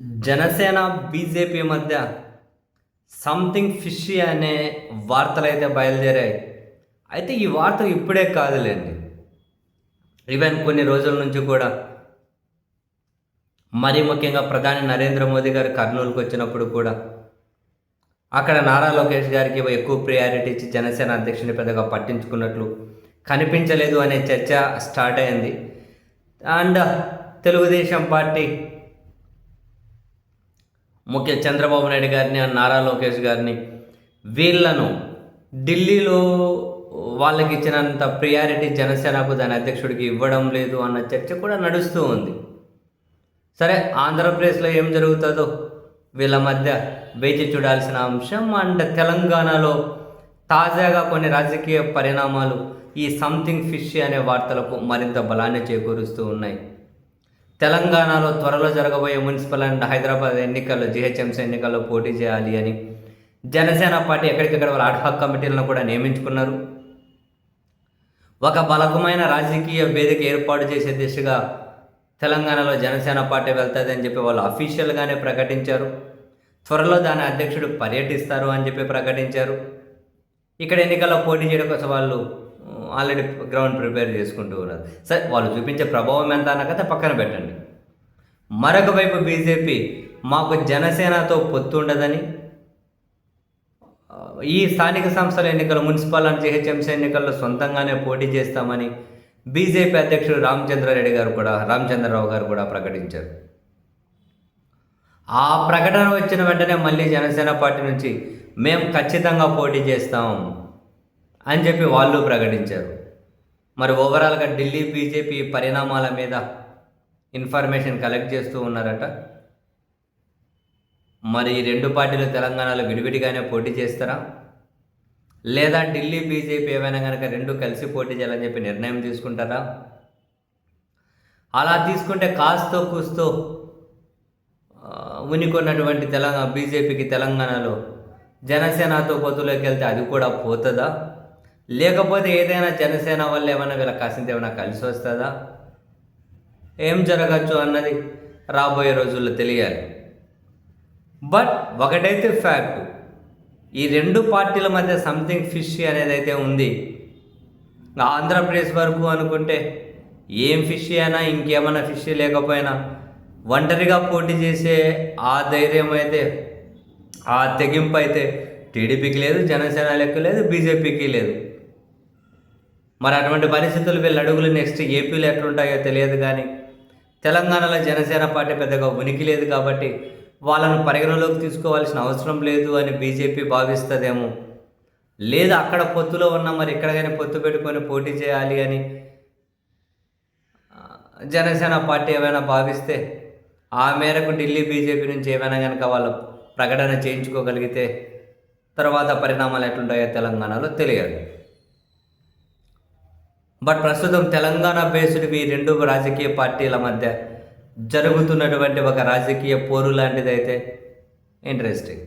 Janasena BJP మధ్య something fishy అనే వార్తలు అయితే బయలుదేరాయి. అయితే ఈ వార్త ఇప్పుడే కాదులేండి. ఈవెన్ కొన్ని రోజుల నుంచి కూడా మరీ ముఖ్యంగా ప్రధాని నరేంద్ర మోదీ గారు కర్నూలుకు వచ్చినప్పుడు కూడా అక్కడ నారా లోకేష్ గారికి ఎక్కువ ప్రియారిటీ ఇచ్చి జనసేన అధ్యక్షుని పెద్దగా పట్టించుకున్నట్లు కనిపించలేదు అనే చర్చ స్టార్ట్ అయింది. అండ్ తెలుగుదేశం పార్టీ ముఖ్య చంద్రబాబు నాయుడు గారిని నారా లోకేష్ గారిని. వీళ్ళను ఢిల్లీలో వాళ్ళకి ఇచ్చినంత ప్రియారిటీ జనసేనకు దాని అధ్యక్షుడికి ఇవ్వడం లేదు అన్న చర్చ కూడా నడుస్తూ ఉంది. సరే ఆంధ్రప్రదేశ్లో ఏం జరుగుతుందో? వీళ్ళ మధ్య వేచి చూడాల్సిన అంశం అండ్ తెలంగాణలో తాజాగా కొన్ని రాజకీయ పరిణామాలు ఈ సంథింగ్ ఫిష్ అనే వార్తలకు మరింత బలాన్ని చేకూరుస్తూ ఉన్నాయి. తెలంగాణలో త్వరలో జరగబోయే మున్సిపల్ అండ్ హైదరాబాద్ ఎన్నికల్లో జిహెచ్ఎంసీ ఎన్నికల్లో పోటీ చేయాలి అని జనసేన పార్టీ ఎక్కడికక్కడ వాళ్ళ అడ్హాక్ కమిటీలను కూడా నియమించుకున్నారు. ఒక బలకమైన రాజకీయ వేదిక ఏర్పాటు చేసే దిశగా తెలంగాణలో జనసేన పార్టీ వెళ్తుంది అని చెప్పి వాళ్ళు అఫీషియల్గానే ప్రకటించారు. త్వరలో దాని అధ్యక్షుడు పర్యటిస్తారు అని చెప్పి ప్రకటించారు. ఇక్కడ ఎన్నికల్లో పోటీ చేయడం కోసం వాళ్ళు ఆల్రెడీ గ్రౌండ్ ప్రిపేర్ చేసుకుంటూ ఉన్నారు. సరే వాళ్ళు చూపించే ప్రభావం ఎంత అన్న పక్కన పెట్టండి. మరొక వైపు బీజేపీ మాకు జనసేనతో పొత్తు ఉండదని ఈ స్థానిక సంస్థల ఎన్నికలు మున్సిపల్ అండ్ జిహెచ్ఎంసీ ఎన్నికల్లో సొంతంగానే పోటీ చేస్తామని బీజేపీ అధ్యక్షుడు రామచంద్రారెడ్డి గారు కూడా రామచంద్రరావు గారు కూడా ప్రకటించారు. ఆ ప్రకటన వచ్చిన వెంటనే మళ్ళీ జనసేన పార్టీ నుంచి మేము ఖచ్చితంగా పోటీ చేస్తాం. అని చెప్పి వాళ్ళు ప్రకటించారు. మరి ఓవరాల్గా ఢిల్లీ బీజేపీ పరిణామాల మీద ఇన్ఫర్మేషన్ కలెక్ట్ చేస్తూ ఉన్నారట. మరి ఈ రెండు పార్టీలు తెలంగాణలో విడివిడిగానే పోటీ చేస్తారా? లేదా ఢిల్లీ బీజేపీ ఏమైనా కనుక రెండు కలిసి పోటీ చేయాలని చెప్పి నిర్ణయం తీసుకుంటారా? అలా తీసుకుంటే కాస్తో కూస్తో ఉనికొన్నటువంటి తెలంగాణ బీజేపీకి తెలంగాణలో జనసేనతో పొత్తులోకి వెళ్తే అది కూడా పోతుందా? లేకపోతే ఏదైనా జనసేన వల్ల ఏమైనా వీళ్ళ కాసింత ఏమైనా కలిసి వస్తుందా? ఏం జరగచ్చు అన్నది రాబోయే రోజుల్లో తెలియాలి. బట్ ఒకటైతే ఫ్యాక్ట్ ఈ రెండు పార్టీల మధ్య సంథింగ్ ఫిష్ అనేది అయితే ఉంది. ఆంధ్రప్రదేశ్ వరకు అనుకుంటే ఏం ఫిష్ అయినా ఇంకేమైనా ఫిష్ లేకపోయినా ఒంటరిగా పోటీ చేసే ఆ ధైర్యం అయితే ఆ తెగింపు అయితే టీడీపీకి లేదు జనసేన లెక్క లేదు బీజేపీకి లేదు. మరి అటువంటి పరిస్థితులు వీళ్ళ అడుగులు నెక్స్ట్ ఏపీలో ఎట్లుంటాయో తెలియదు కానీ తెలంగాణలో జనసేన పార్టీ పెద్దగా ఉనికి లేదు కాబట్టి వాళ్ళను పరిగణలోకి తీసుకోవాల్సిన అవసరం లేదు అని బీజేపీ భావిస్తుందేమో. లేదు అక్కడ పొత్తులో ఉన్న మరి ఇక్కడ కానీ పొత్తు పెట్టుకొని పోటీ చేయాలి అని జనసేన పార్టీ ఏమైనా భావిస్తే ఆ మేరకు ఢిల్లీ బీజేపీ నుంచి ఏమైనా కనుక వాళ్ళు ప్రకటన చేయించుకోగలిగితే తర్వాత పరిణామాలు ఎట్లుంటాయో తెలంగాణలో తెలియదు బట్ ప్రస్తుతం తెలంగాణ బేస్డ్ ఈ రెండు రాజకీయ పార్టీల మధ్య జరుగుతున్నటువంటి ఒక రాజకీయ పోరు లాంటిది అయితే ఇంట్రెస్టింగ్